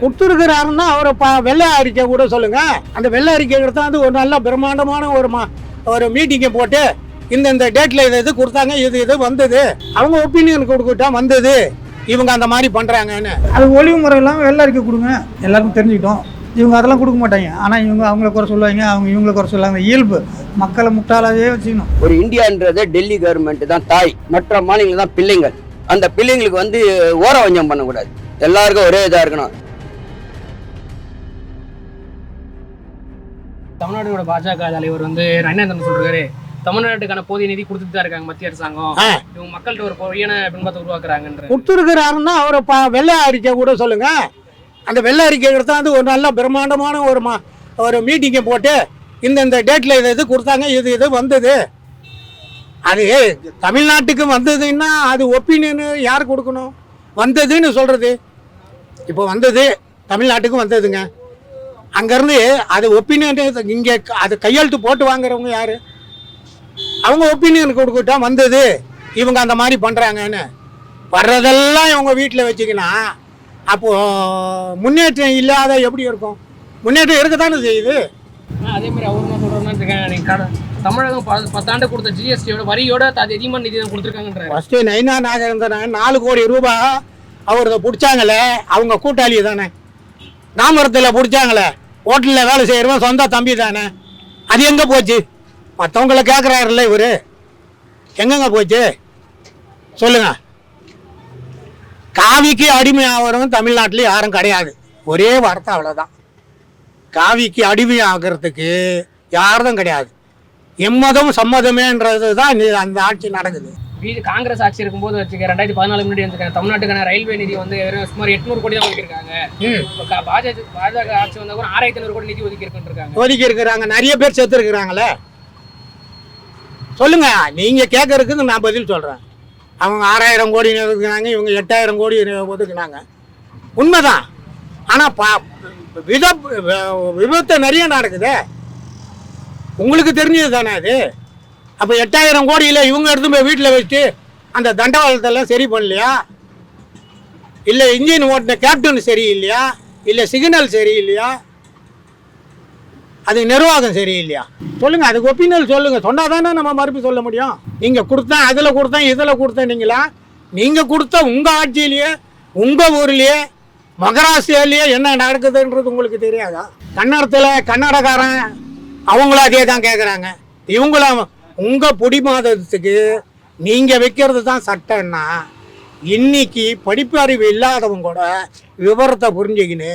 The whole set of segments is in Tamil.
கொடுத்துருக்கிறாருன்னா அவரை பா வெள்ளை அறிக்கை கூட சொல்லுங்க. அந்த வெள்ளை அறிக்கை எடுத்தாந்து ஒரு நல்ல பிரம்மாண்டமான ஒரு மா ஒரு மீட்டிங்கை போட்டு இந்த இந்த டேட்ல இது இது கொடுத்தாங்க இது இது வந்தது. அவங்க ஒப்பீனியன் கொடுக்கிட்டா வந்தது. இவங்க அந்த மாதிரி பண்றாங்கன்னு. அது ஒளிவு முறை இல்லாமல் வெள்ளை அறிக்கை கொடுங்க. எல்லாருக்கும் தெரிஞ்சுக்கிட்டோம். இவங்க அதெல்லாம் கொடுக்க மாட்டாங்க. ஆனால் இவங்க அவங்கள குறை சொல்லுவாங்க அவங்க இவங்கள குறை சொல்லுவாங்க. இயல்பு. மக்களை முட்டாளாவே வச்சுக்கணும். ஒரு இந்தியான்றது டெல்லி கவர்மெண்ட் தான் தாய். மற்ற மாநிலங்கள் தான் பிள்ளைங்கள். அந்த பிள்ளைங்களுக்கு வந்து ஓர வஞ்சம் பண்ணக்கூடாது. எல்லாருக்கும் ஒரே இதாக இருக்கணும். தமிழ்நாடோட பாஜக தலைவர் வந்து ரங்கநாதன் சொல்றாரு. தமிழ்நாட்டுக்கான போதிய நிதி கொடுத்துட்டு தான் இருக்காங்க மத்திய அரசாங்கம். இவங்க மக்கள்கிட்ட ஒரு பொய்யான பின்பத்தை உருவாக்குறாங்கன்ற கொடுத்துருக்கிறாருன்னா அவரை பா வெள்ளை அறிக்கை கூட சொல்லுங்க. அந்த வெள்ளை அறிக்கை எடுத்தாந்து ஒரு நல்ல பிரம்மாண்டமான ஒரு மா ஒரு மீட்டிங்கை போட்டு இந்த இந்த டேட்ல இது இது கொடுத்தாங்க இது இது வந்தது. அது தமிழ்நாட்டுக்கு வந்ததுன்னா அது ஒப்பீனியன் யார் கொடுக்கணும்? வந்ததுன்னு சொல்றது. இப்போ வந்தது தமிழ்நாட்டுக்கு வந்ததுங்க. அங்கேருந்து அது ஒப்பீனியன் இங்கே அது கையெழுத்து போட்டு வாங்குறவங்க யாரு? அவங்க ஒப்பீனியன் கொடுக்கட்டா வந்தது. இவங்க அந்த மாதிரி பண்ணுறாங்கன்னு வர்றதெல்லாம் இவங்க வீட்டில் வச்சுக்கினா அப்போ முன்னேற்றம் இல்லாத எப்படி இருக்கும்? முன்னேற்றம் இருக்கத்தானே செய்யுது. ஆனா, அதே மாதிரி அவர் என்ன கட- தமிழகம் பத்தாண்டு கொடுத்த ஜிஎஸ்டியோட வரியோட அது அதிகமான நிதி தான் கொடுத்துருக்காங்கன்ற ஃபஸ்ட்டு நைனா நாகேந்திரன் நாலு கோடி ரூபாய் அவர் பிடிச்சாங்களே அவங்க கூட்டாளி தானே. தாமரத்தில் பிடிச்சாங்களே. ஹோட்டலில் வேலை செய்கிறவன் சொந்த தம்பி தானே? அது எங்கே போச்சு? மற்றவங்கள கேட்குறாருல்ல இவர். எங்கெங்க போச்சு? சொல்லுங்கள் காவிக்கு அடிமை ஆகிறவங்க தமிழ்நாட்டில் யாரும் கிடையாது. ஒரே வார்த்தை அவ்வளோதான் காவிக்கு அடிமை ஆகிறதுக்கு யாரும் கிடையாது. எம்மதம் சம்மதமேன்றது தான் அந்த ஆட்சி நடக்குது. பிஜே காங்கிரஸ் ஆட்சி இருக்கும்போது வச்சுக்க ரெண்டாயிரத்தி பதினாலு முன்னாடி வந்துருக்காங்க தமிழ்நாட்டுக்கான ரயில்வே நிதி வந்து வெறும் சுமார் எட்நூறு கோடி தான் ஒதுக்கியிருக்காங்க. பாஜக பாஜக ஆட்சி வந்தா கூட ஆறாயிரத்தி ஐநூறு கோடி நிதி ஒதுக்கி இருக்காங்க ஒதுக்கி இருக்கிறாங்க நிறைய பேர் செத்து இருக்கிறாங்களே சொல்லுங்க. நீங்க கேட்கறதுக்கு நான் பதில் சொல்றேன். அவங்க ஆறாயிரம் கோடி ஒதுக்குனாங்க இவங்க எட்டாயிரம் கோடி ஒதுக்குனாங்க. உண்மைதான். ஆனா பா வித விபத்து நிறைய நடக்குதே. உங்களுக்கு தெரிஞ்சது தானே அது? அப்போ எட்டாயிரம் கோடியில் இவங்க எடுத்து போய் வீட்டில் வச்சுட்டு அந்த தண்டவாளத்தெல்லாம் சரி பண்ணலையா? இல்லை இன்ஜின் ஓட்டின கேப்டன் சரியில்லையா? இல்லை சிக்னல் சரியில்லையா? அது நிர்வாகம் சரியில்லையா? சொல்லுங்க அதுக்கு ஒப்பீனியல் சொல்லுங்க. சொன்னா தானே நம்ம மறுப்பு சொல்ல முடியும்? நீங்க கொடுத்தேன் அதுல கொடுத்தேன் இதுல கொடுத்தேன்னீங்களா நீங்க கொடுத்த உங்க ஆட்சியிலேயே உங்க ஊர்லயே மகாராஷ்டிராலேயே என்ன நடக்குதுன்றது உங்களுக்கு தெரியாதா? கன்னடத்தில் கன்னடக்காரன் அவங்களும் அதே தான் கேட்குறாங்க இவங்களும் உங்கள் பிடிமாதத்துக்கு நீங்கள் வைக்கிறது தான் சட்டம்னா இன்னைக்கு படிப்பு அறிவு இல்லாதவங்க கூட விவரத்தை புரிஞ்சுக்கின்னு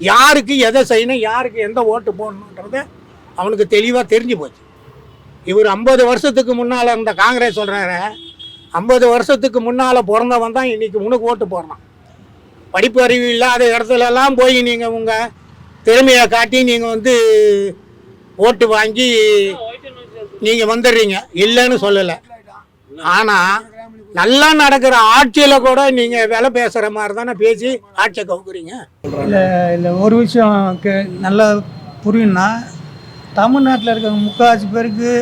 யாருக்கு எதை செய்யணும் யாருக்கு எந்த ஓட்டு போடணுன்றது அவனுக்கு தெளிவாக தெரிஞ்சு போச்சு. இவர் ஐம்பது வருஷத்துக்கு முன்னால் இருந்த காங்கிரஸ் சொல்கிறாரு ஐம்பது வருஷத்துக்கு முன்னால் பிறந்தவன் தான் இன்னைக்கு உனக்கு ஓட்டு போடுறான். படிப்பு அறிவு இல்லாத இடத்துலலாம் போய் நீங்கள் உங்கள் திறமையை காட்டி நீங்கள் வந்து ஓட்டு வாங்கி நீங்கள் வந்துடுறீங்க. இல்லைன்னு சொல்லலை. ஆனால் நல்லா நடக்கிற ஆட்சியில் கூட நீங்கள் வேலை பேசுகிற மாதிரி தானே பேசி ஆட்சியை கவுக்குறீங்க. இல்லை இல்லை ஒரு விஷயம் நல்லா புரியும்னா தமிழ்நாட்டில் இருக்கிற முக்கால்வாசி பேருக்கு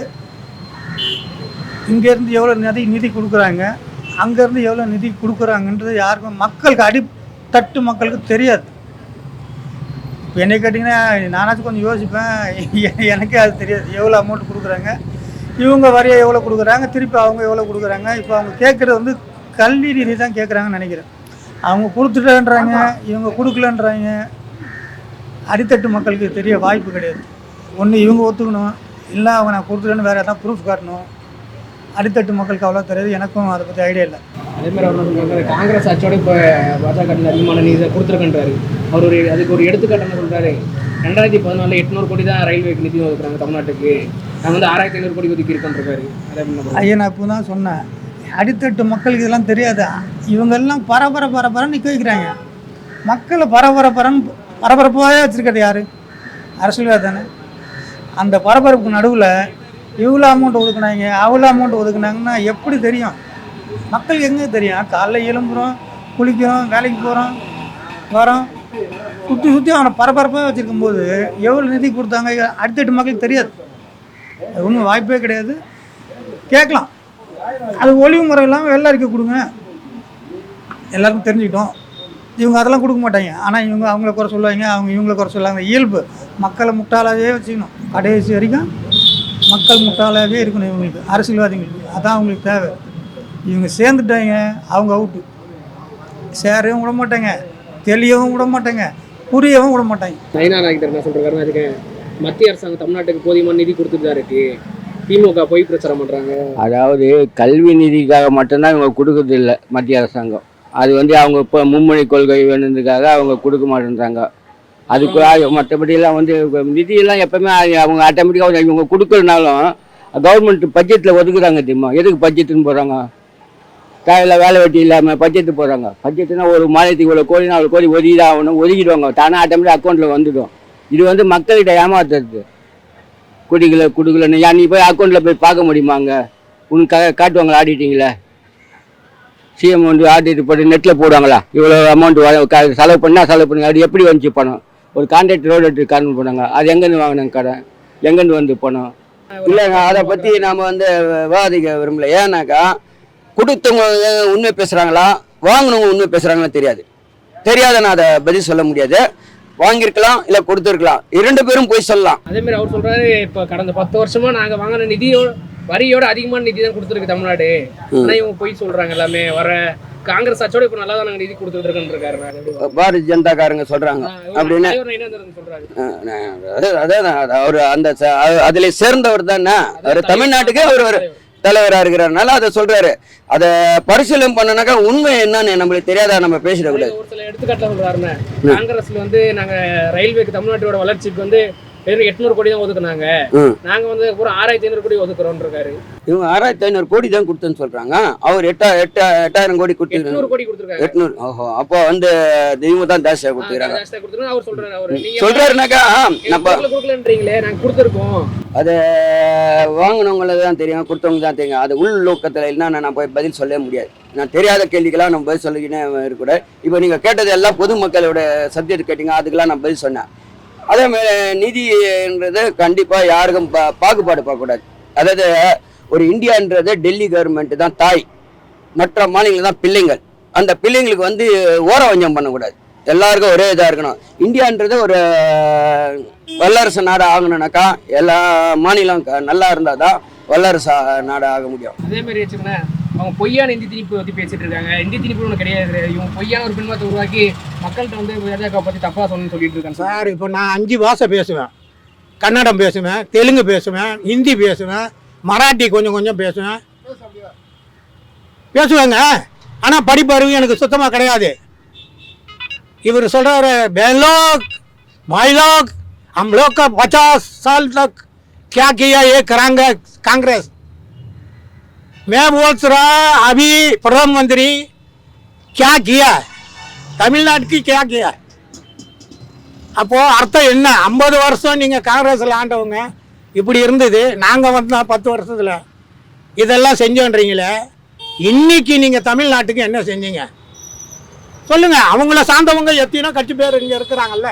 இங்கேருந்து எவ்வளோ நிதி நிதி கொடுக்குறாங்க அங்கேருந்து எவ்வளோ நிதி கொடுக்குறாங்கன்றது யாருக்கும் மக்களுக்கு அடித்தட்டு மக்களுக்கு தெரியாது. இப்போ என்னை கேட்டிங்கன்னா நானாச்சும் கொஞ்சம் யோசிப்பேன். எனக்கே அது தெரியாது. எவ்வளோ அமௌண்ட் கொடுக்குறாங்க? இவங்க வரியை எவ்வளோ கொடுக்குறாங்க? திருப்பி அவங்க எவ்வளோ கொடுக்குறாங்க? இப்போ அவங்க கேட்குறது வந்து கல்வி நிதி தான் கேட்குறாங்கன்னு நினைக்கிறேன். அவங்க கொடுத்துட்டேன்றாங்க இவங்க கொடுக்கலன்றாங்க. அடித்தட்டு மக்களுக்கு தெரிய வாய்ப்பு கிடையாது. ஒன்று இவங்க ஒத்துக்கணும். இல்லை அவங்க நான் கொடுத்துட்டேன்னு வேறு எதாவது ப்ரூஃப் காட்டணும். அடித்தட்டு மக்களுக்கு அவ்வளோ தெரியாது எனக்கும் அதை பற்றி ஐடியா இல்லை. அதே மாதிரி அவர் காங்கிரஸ் ஆட்சியோட இப்போ பாஜக அதிகமான நிதி கொடுத்துருக்கன்றாரு. அவர் ஒரு அதுக்கு ஒரு எடுத்துக்காட்டு என்ன சொல்றாரு? ரெண்டாயிரத்தி பதினாலு எட்நூறு கோடி தான் ரயில்வேக்கு நிதி ஒதுக்குறாங்க தமிழ்நாட்டுக்கு. நாங்கள் வந்து ஆறாயிரத்தி ஐநூறு கோடி ஒதுக்கி இருக்கோன்றாரு ஐயா நான் இப்போ தான் சொன்னேன். அடித்தட்டு மக்களுக்கு இதெல்லாம் தெரியாது? இவங்கெல்லாம் பரபர பரபரன்னு நிற்க வைக்கிறாங்க. மக்களை பரபர பரன்னு பரபரப்பாகவே வச்சுருக்கிறது யார்? அரசியல்வாதி தானே. அந்த பரபரப்புக்கு நடுவில் இவ்வளோ அமௌண்ட் ஒதுக்குனாங்க அவ்வளோ அமௌண்ட் ஒதுக்குனாங்கன்னா எப்படி தெரியும்? மக்களுக்கு எங்கே தெரியும்? காலைல எழும்புறோம் குளிக்கிறோம் வேலைக்கு போகிறோம் வரோம். சுற்றி சுற்றி அவனை பரபரப்பாக வச்சுருக்கும் போது எவ்வளோ நிதி கொடுத்தாங்க அடுத்தட்டு மக்களுக்கு தெரியாது. அது ஒன்றும் வாய்ப்பே கிடையாது. கேட்கலாம். அது ஒளிவு முறை இல்லாமல் எல்லாருக்கும் கொடுங்க. எல்லாருக்கும் தெரிஞ்சுக்கிட்டோம். இவங்க அதெல்லாம் கொடுக்க மாட்டாங்க. ஆனால் இவங்க அவங்கள குறை சொல்லுவாங்க அவங்க இவங்கள குறை சொல்லுவாங்க. இயல்பு. மக்களை முட்டாளாவே வச்சுக்கணும். கடைசி வரைக்கும் மக்கள் முட்டாளாவே இருக்கணும் இவங்களுக்கு அரசியல்வாதிகளுக்கு அதான் அவங்களுக்கு தேவை. இவங்க சேர்ந்துட்டாங்க அவங்க அவுட்டு சேரவும் விட மாட்டாங்க தெளியவும் விட மாட்டாங்க புரியவும் விட மாட்டாங்க. நயினா நாயகர் என்ன சொல்றாருன்னா அதுக்கு மத்திய அரசாங்கம் தமிழ்நாட்டுக்கு போதியமான நிதி கொடுத்துட்டு தான் இருக்கு திமுக பொய் பிரச்சாரம் பண்றாங்க. அதாவது கல்வி நிதிக்காக மட்டும்தான் இவங்க கொடுக்கறது இல்லை மத்திய அரசாங்கம். அது வந்து அவங்க இப்போ மும்மொழி கொள்கை வேணுன்றதுக்காக அவங்க கொடுக்க மாட்டேன்றாங்க. அதுக்கு அது மற்றபடியெல்லாம் வந்து நிதியெல்லாம் எப்பவுமே அவங்க ஆட்டோமேட்டிக்காக இவங்க கொடுக்கலனாலும் கவர்மெண்ட் பட்ஜெட்டில் ஒதுக்குறாங்க தெரியுமா? எதுக்கு பட்ஜெட்டுன்னு போகிறாங்க காலையில் வேலை வெட்டி இல்லாமல் பட்ஜெட்டு போடுறாங்க. பட்ஜெட்டுனா ஒரு மாநிலத்துக்கு இவ்வளோ கோடி நாலு கோடி ஒதுக்கி தான் ஆகணும் ஒதுக்கிடுவாங்க. தானே ஆட்டோமேட்டிக் அக்கௌண்ட்டில் வந்துடும். இது வந்து மக்கள்கிட்ட ஏமாத்துறது. குடிக்கல குடுக்கலன்னு. யா நீ போய் அக்கௌண்ட்டில் போய் பார்க்க முடியுமா அங்கே? உனக்கு காட்டுவாங்களா ஆடிட்டிங்களே சிஎம் வந்து ஆடிட் போட்டு நெட்டில் போடுவாங்களா? இவ்வளோ அமௌண்ட் செலவு பண்ணால் செலவு பண்ணுங்க அது எப்படி வந்துச்சு பணம்? ஒரு கான்ட்ராக்ட் ரோடு எடுத்து காரணம் போனாங்க. அது எங்கேருந்து வாங்கினாங்க கடை? எங்கேருந்து வந்து போனோம்? இல்லைங்க அதை பற்றி நாம் வந்து விவாதிக்க விரும்பல. ஏன்னாக்கா கொடுத்தவங்க உண்மை பேசுகிறாங்களா வாங்கினவங்க உண்மை பேசுகிறாங்களா தெரியாது. தெரியாத நான் அதை பதில் சொல்ல முடியாது. வாங்கியிருக்கலாம் இல்லை கொடுத்துருக்கலாம். இரண்டு பேரும் போய் சொல்லலாம். அதே மாதிரி அவர் சொல்றாரு இப்ப கடந்த பத்து வருஷமா நாங்க வாங்கின நிதியும் வரியோட அதிகமான நிதி தான் கொடுத்துருக்கு தமிழ்நாடு. ஆனா இவங்க பொய் சொல்றாங்க எல்லாமே. வர காங்கிரஸ் ஆட்சியோட இப்ப நல்லா தான் நிதி கொடுத்துட்டு வரும்? பாரதிய ஜனதாக்காரங்க இவர் அப்படின்னு. அதான் அவர் அந்த அதுல சேர்ந்தவர் தானே அவர் தமிழ்நாட்டுக்கு அவர் ஒரு தலைவரா. இருக்கிறனால அதை சொல்றாரு. அதை பரிசீலனை பண்ணனாக்கா உண்மை என்னன்னு நம்மளுக்கு தெரியாதா நம்ம பேசிடக்கூடாது. ஒரு சில எடுத்துக்காட்டுல சொல்றாருன்னு. காங்கிரஸ்ல வந்து நாங்க ரயில்வேக்கு தமிழ்நாட்டோட வளர்ச்சிக்கு வந்து வெறும் எட்நூறு கோடி தான் ஒதுக்குனாங்க. நாங்க வந்து ஒரு ஆறாயிரத்தி ஐநூறு கோடி ஒதுக்குறோம் இருக்காரு இவங்க ஆறாயிரத்தி ஐநூறு கோடி தான் கொடுத்தேன்னு சொல்றாங்க. அவர் எட்டா எட்டா எட்டாயிரம் கோடி எட்நூறு கொடுத்து கோடி கொடுத்துருக்காங்க. எட்நூறு ஓஹோ. அப்போ வந்து இவங்க தான் ஜாஸ்தியா கொடுத்துக்கிறாங்க. ஜாஸ்தியா கொடுத்துருக்காங்க அவர் சொல்றாரு அவர். நீங்க சொல்றாருனாக்கா நம்ம கொடுக்கல கொடுக்கலன்றீங்களே நாங்க கொடுத்துருக்கோம். அதை வாங்கினவங்களுக்கு தான் தெரியும் கொடுத்தவங்க தான் தெரியும். அது உள் நோக்கத்தில் இல்லைன்னா நான் போய் பதில் சொல்ல முடியாது. நான் தெரியாத கேள்விக்கெல்லாம் நம்ம பதில் சொல்லிக்கினே இருக்கக்கூடாது. இப்போ நீங்கள் கேட்டது எல்லாம் பொதுமக்களோட சப்ஜெக்ட் கேட்டீங்க அதுக்கெல்லாம் நான் பதில் சொன்னேன். அதே மாதிரி நிதின்றது கண்டிப்பாக யாருக்கும் பா பாகுபாடு பார்க்கக்கூடாது. அதாவது ஒரு இந்தியான்றது டெல்லி கவர்மெண்ட் தான் தாய். மற்ற மாநிலங்கள் தான் பிள்ளைங்கள். அந்த பிள்ளைங்களுக்கு வந்து ஓர வஞ்சம் பண்ணக்கூடாது. எல்லாருக்கும் ஒரே இதாக இருக்கணும். இந்தியான்றது ஒரு வல்லரசு நாடு ஆகணும்னாக்கா எல்லா மாநிலம் க- நல்லா இருந்தால் தான் வல்லரசு நாடு ஆக முடியும். அதே மாதிரி வச்சுக்கோங்க அவங்க பொய்யான இந்தி திணிப்பு பத்தி பேசிட்டு இருக்காங்க இந்தி திணிப்பு ஒன்று கிடையாது இவங்க பொய்யான ஒரு பின்பத்தை உருவாக்கி மக்கள்கிட்ட வந்து பாஜக பத்தி தப்பா சொல்லணும்னு சொல்லிட்டு இருக்காங்க சார் இப்போ நான் அஞ்சு பாஷை பேசுவேன் கன்னடம் பேசுவேன் தெலுங்கு பேசுவேன் ஹிந்தி பேசுவேன் மராட்டி கொஞ்சம் கொஞ்சம் பேசுவேன் பேசுவேங்க ஆனால் படிப்பறிவு எனக்கு சுத்தமாக கிடையாது இவர் சொல்கிறாரு बेलोग भाई लोग हम लोग का पचास साल तक क्या किया ये करांगे कांग्रेस मैं बोल रहा अभी प्रधानमंत्री क्या किया तमिलनाडु की क्या किया அப்போ அர்த்தம் என்ன ஐம்பது வருஷம் நீங்க காங்கிரஸ்ல ஆண்டவங்க இப்படி இருந்தது நாங்க வந்தா பத்து வருஷத்துல இதெல்லாம் செஞ்சோன்றீங்களே இன்னைக்கு நீங்க தமிழ்நாட்டுக்கு என்ன செஞ்சீங்க சொல்லுங்க அவங்கள சார்ந்தவங்க எத்தனையோ கட்சி பேர் இங்க இருக்கிறாங்கல்ல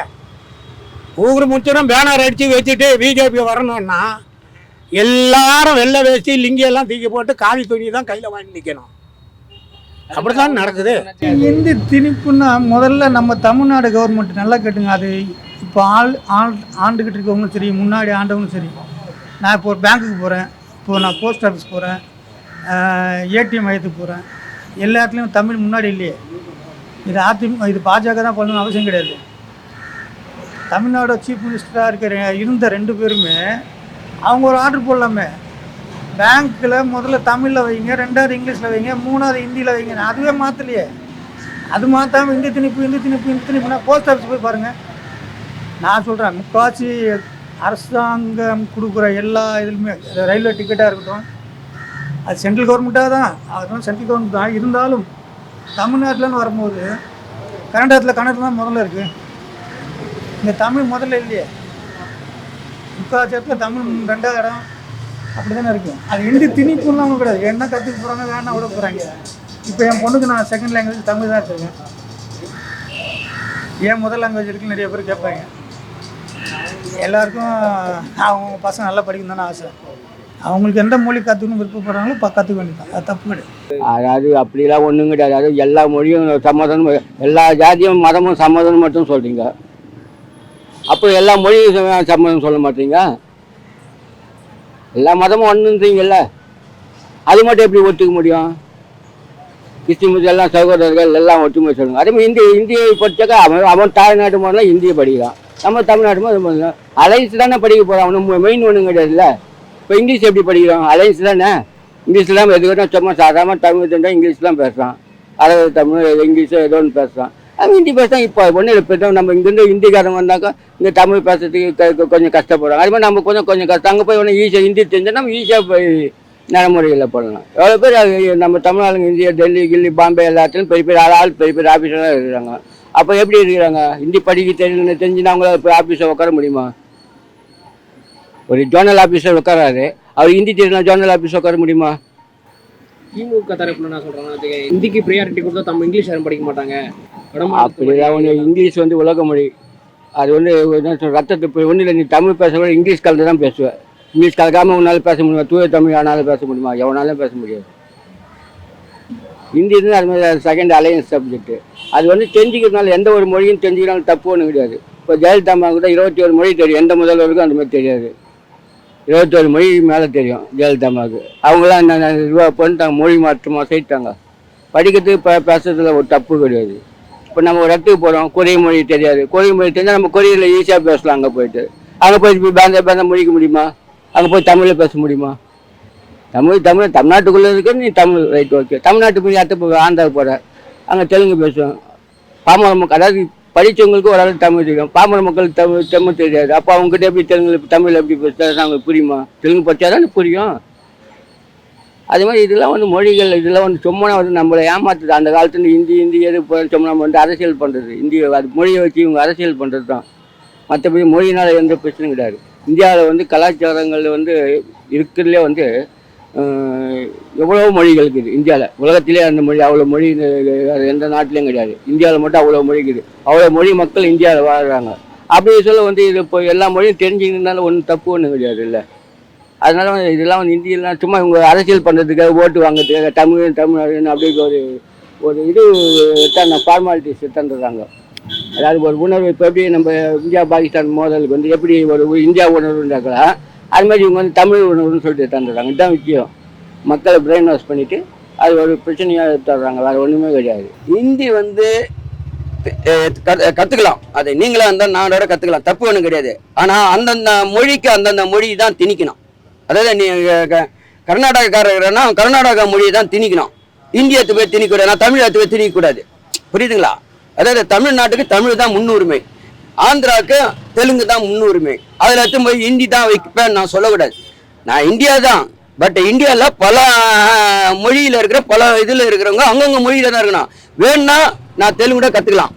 ஊர் முச்சரும் பேனர் அடிச்சு வச்சுட்டு பிஜேபி வரணும்னா எல்லாரும் வெள்ளை வேஷ்டி லிங்கியெல்லாம் தூக்கி போட்டு காவி துணி தான் கையில் வாங்கி நிற்கணும் அப்படிதான் நடக்குது. இந்தி திணிப்புன்னா முதல்ல நம்ம தமிழ்நாடு கவர்மெண்ட் நல்லா கேட்டுங்க. அது இப்போ ஆள் ஆள் ஆண்டுகிட்டு இருக்கவங்களும் சரி முன்னாடி ஆண்டவங்களும் சரி. நான் இப்போ ஒரு பேங்க்குக்கு போகிறேன் இப்போ நான் போஸ்ட் ஆஃபீஸ் போகிறேன் ஏடிஎம் மையத்துக்கு போகிறேன் எல்லா இடத்துலையும் தமிழ் முன்னாடி இல்லையே. இது அதிமுக இது பாஜக தான் பண்ணணும்னு அவசியம் கிடையாது. தமிழ்நாடு சீஃப் மினிஸ்டராக இருக்கிற இருந்த ரெண்டு பேருமே அவங்க ஒரு ஆர்டர் போடலாமே. பேங்க்கில் முதல்ல தமிழில் வைங்க ரெண்டாவது இங்கிலீஷில் வைங்க மூணாவது ஹிந்தியில் வைங்க. அதுவே மாற்றலையே அது மாற்றாமல் இந்தி திணிப்பு இந்தி திணிப்பு இந்தி திணிப்புனா போஸ்ட் ஆஃபீஸ் போய் பாருங்கள் நான் சொல்கிறேன் முக்கால்வாசி அரசாங்கம் கொடுக்குற எல்லா இதுலையுமே ரயில்வே டிக்கெட்டாக இருக்கட்டும் அது சென்ட்ரல் கவர்மெண்ட்டாக தான். அதனால சென்ட்ரல் கவர்மெண்ட் தான். இருந்தாலும் தமிழ்நாட்டில்னு வரும்போது கர்நாடகத்தில் கணக்கு தான் முதல்ல இருக்குது இந்த தமிழ் முதல்ல இல்லையே. முக்கால்வாசி இடத்துல தமிழ் ரெண்டாவது இடம் அப்படி தானே இருக்கும். அது ஹிந்தி திணிப்புலாம் ஒன்றும் கிடையாது. என்ன கற்றுக்க போகிறாங்க வேணா விட போகிறாங்க இப்போ என் பொண்ணுக்கு நான் செகண்ட் லாங்குவேஜ் தமிழ் தான் வச்சுருக்கேன் ஏன் முதல் லாங்குவேஜ் இருக்குன்னு நிறைய பேர் கேட்பாங்க. எல்லாருக்கும் அவங்க பசங்க நல்லா படிக்கணும் தானே ஆசை. அவங்களுக்கு எந்த மொழி கற்றுக்கணும் விருப்பப்படுறாங்களோ இப்போ கற்றுக்க வேண்டியது அது தப்பு கிடையாது. அதாவது அப்படிலாம் ஒன்றும் கிடையாது. அதாவது எல்லா மொழியும் சம்மதம் எல்லா ஜாதியும் மதமும் சம்மதம் மட்டும் சொல்கிறீங்க அப்போ எல்லா மொழியும் சம்மதம் சொல்ல மாட்டீங்க? எல்லா மதமும் ஒன்றுன்றீங்கல்ல அது மட்டும் எப்படி ஒத்துக்க முடியும்? கிறிஸ்டின் எல்லாம் சகோதரர்கள் எல்லாம் ஒற்றுமை சொல்லுங்க. அதே மாதிரி இந்திய இந்தியை படிச்சாக்கா அவன் அவன் தாய்நாட்டு முதல்ல இந்தியை படிக்கிறான். நம்ம தமிழ்நாட்டு முதல்ல அலைன்ஸ் தானே படிக்க போகிறான் அவனும் மெயின் ஒன்றும் கிடையாதுல்ல? இப்போ இங்கிலீஷ் எப்படி படிக்கிறான்? அலைன்ஸ் தானே? இங்கிலீஷ்லாம் எது சும்மா சாதாரண தமிழ் தெரிஞ்சா இங்கிலீஷ்லாம் பேசுகிறான் அதாவது தமிழ் இங்கிலீஷோ ஏதோ ஒன்று பேசுகிறான் ஹிந்தி பேசுகிறான் இப்போ ஒன்றும் இல்லை நம்ம இங்கேருந்து ஹிந்திக்காரங்க வந்தாக்கா இங்கே தமிழ் பேசுறதுக்கு கொஞ்சம் கஷ்டப்படுறாங்க அது மாதிரி நம்ம கொஞ்சம் கொஞ்சம் கஷ்டம். அங்கே போய் ஒன்று ஈஸியாக ஹிந்தி தெரிஞ்சால் நம்ம ஈஸியாக போய் நடைமுறையில் போடலாம். எவ்வளோ பேர் நம்ம தமிழ்நாடுங்க இந்தியா டெல்லி கில்லி பாம்பே எல்லாத்துலையும் பெரிய பெரிய ஆள் ஆள் பெரிய பெரிய ஆஃபீஸர்லாம் இருக்கிறாங்க. அப்போ எப்படி இருக்கிறாங்க? ஹிந்தி படிக்க தெரியல தெரிஞ்சுன்னா அவங்கள போய் ஆஃபீஸில் உட்கார முடியுமா? ஒரு ஜோனல் ஆஃபீஸர் உட்காராரு. அவர் ஹிந்தி தெரியும் ஜோனல் ஆஃபீஸ் உட்கார முடியுமா? திமுக தரப்புல சொல்றாங்கன்னா அது ஹிந்திக்கு ப்ரியாரிட்டி கொடுத்தா நம்ம இங்கிலீஷ் யாரும் படிக்க மாட்டாங்க. அப்படிலாம் ஒன்று இங்கிலீஷ் வந்து உலக மொழி. அது வந்து ரத்தத்து இப்போ ஒன்றும் இல்லை நீ தமிழ் பேச விட இங்கிலீஷ் கலந்து தான் பேசுவேன் இங்கிலீஷ் கலக்காமல் உன்னால் பேச முடியுமா? தூய தமிழ் ஆனாலும் பேச முடியுமா? எவனாலும் பேச முடியாது. ஹிந்தி தான் அது மாதிரி செகண்ட் அலையன்ஸ் சப்ஜெக்ட் அது வந்து தெரிஞ்சுக்கிறதுனால எந்த ஒரு மொழியும் தெரிஞ்சுக்கிறாங்க தப்பு ஒன்றும் கிடையாது. இப்போ ஜெயலலிதா கூட இருபத்தி ஒரு மொழி தெரியும். எந்த முதல்வருக்கும் அந்த மாதிரி தெரியாது. இருபத்தோரு மொழி மேலே தெரியும் ஜெயலலிதா அம்மாவுக்கு அவங்களாம் என்ன இதுவாக பண்ணிட்டாங்க மொழி மாற்றமாக செய்யிட்டாங்க. படிக்கிறதுக்கு இப்போ பேசுறதுல ஒரு தப்பு கிடையாது. இப்போ நம்ம ஒரு இடத்துக்கு போகிறோம் கொரிய மொழி தெரியாது. கொரிய மொழி தெரிஞ்சால் நம்ம கொரியரில் ஈஸியாக பேசலாம் அங்கே போயிட்டு. அங்கே போய் பேந்த பேந்த மொழிக்க முடியுமா? அங்கே போய் தமிழில் பேச முடியுமா? தமிழ் தமிழ் தமிழ்நாட்டுக்குள்ளே இருக்க நீ தமிழ் ரைட் ஓகே தமிழ்நாட்டு போய் அடுத்த ஆந்திராவுக்கு போகிற அங்கே தெலுங்கு பேசுவேன். பாமர மக்கள் அதாவது படித்தவங்களுக்கு ஓரளவு தமிழ் தெரியும். பாமர மக்களுக்கு தமிழ் தமிழ் தெரியாது. அப்போ அவங்ககிட்ட எப்படி தெலுங்கு தமிழ் எப்படி பேசுறது அவங்களுக்கு புரியுமா? தெலுங்கு படித்தா தானே புரியும். அது மாதிரி இதெல்லாம் வந்து மொழிகள் இதெல்லாம் வந்து சும்மா வந்து நம்மளை ஏமாத்துது. அந்த காலத்துல ஹிந்தி ஹிந்தி எது போய் சும்மா நம்ம வந்து அரசியல் பண்ணுறது இந்திய அது மொழியை வச்சு இவங்க அரசியல் பண்ணுறது தான். மற்றபடி மொழியினால் எந்த பிரச்சனையும் கிடையாது. இந்தியாவில் வந்து கலாச்சாரங்கள் வந்து இருக்கிறதுலே வந்து அஹ், மொழிகள் இருக்குது இந்தியாவில் உலகத்திலே அந்த மொழி அவ்வளோ மொழி அது எந்த நாட்டிலையும் கிடையாது. இந்தியாவில் மட்டும் அவ்வளோ மொழி இருக்குது அவ்வளோ மொழி மக்கள் இந்தியாவில் வாழ்கிறாங்க அப்படி சொல்ல வந்து இது இப்போ எல்லா மொழியும் தெரிஞ்சுக்கிறதுனால ஒன்றும் தப்பு ஒன்றும் கிடையாது இல்லை அதனால வந்து இதெல்லாம் வந்து இந்தியெல்லாம் சும்மா இவங்க அரசியல் பண்ணுறதுக்காக ஓட்டு வாங்குறதுக்காக தமிழ் தமிழ்நாடுன்னு அப்படி ஒரு ஒரு இது தன்னை ஃபார்மாலிட்டிஸ் தந்துடுறாங்க அதாவது ஒரு உணர்வு இப்போ எப்படி நம்ம இந்தியா பாகிஸ்தான் மோதலுக்கு வந்து எப்படி ஒரு இந்தியா உணர்வுன்றாக்கலாம் அது மாதிரி இவங்க வந்து தமிழ் உணவுன்னு சொல்லிட்டு தந்துடுறாங்க. இதுதான் முக்கியம் மக்களை பிரெயின் வாஷ் பண்ணிவிட்டு அது ஒரு பிரச்சனையாக தர்றாங்க வேறு ஒன்றுமே கிடையாது. ஹிந்தி வந்து கற்றுக்கலாம் கத்து- அது நீங்களாக இருந்தால் நானோட கற்றுக்கலாம் தப்பு ஒன்றும் கிடையாது. ஆனால் அந்தந்த மொழிக்கு அந்தந்த மொழி தான் திணிக்கணும். அதாவது நீ க- கர்நாடகக்காரர்னா கர்நாடகா மொழியை தான் திணிக்கணும். இந்தி போய் திணிக்கூடாது நான் தமிழ் எடுத்து போய் திணிக்கக்கூடாது புரியுதுங்களா? அதாவது தமிழ்நாட்டுக்கு தமிழ் தான் முன்னுரிமை. ஆந்திராவுக்கு தெலுங்கு தான் முன்னுரிமை. அதில் எடுத்து போய் ஹிந்தி தான் வைப்பேன் நான் சொல்லக்கூடாது. நான் இந்தியா தான். பட் இந்தியாவில் பல மொழியில் இருக்கிற பல இதில் இருக்கிறவங்க அங்கங்கே மொழியில் தான் இருக்கணும். வேணும்னா நான் தெலுங்கு கூட கற்றுக்கலாம்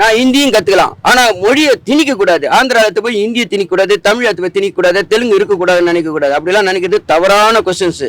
நான் ஹிந்தியும் கற்றுக்கலாம் ஆனால் மொழியை திணிக்க கூடாது ஆந்திரா எடுத்து போய் ஹிந்தியை திணிக்க கூடாது தமிழ் எடுத்து போய் திணிக்கக்கூடாது தெலுங்கு இருக்கக்கூடாதுன்னு நினைக்கக்கூடாது. அப்படிலாம் நினைக்கிறது தவறான கொஸ்டின்ஸு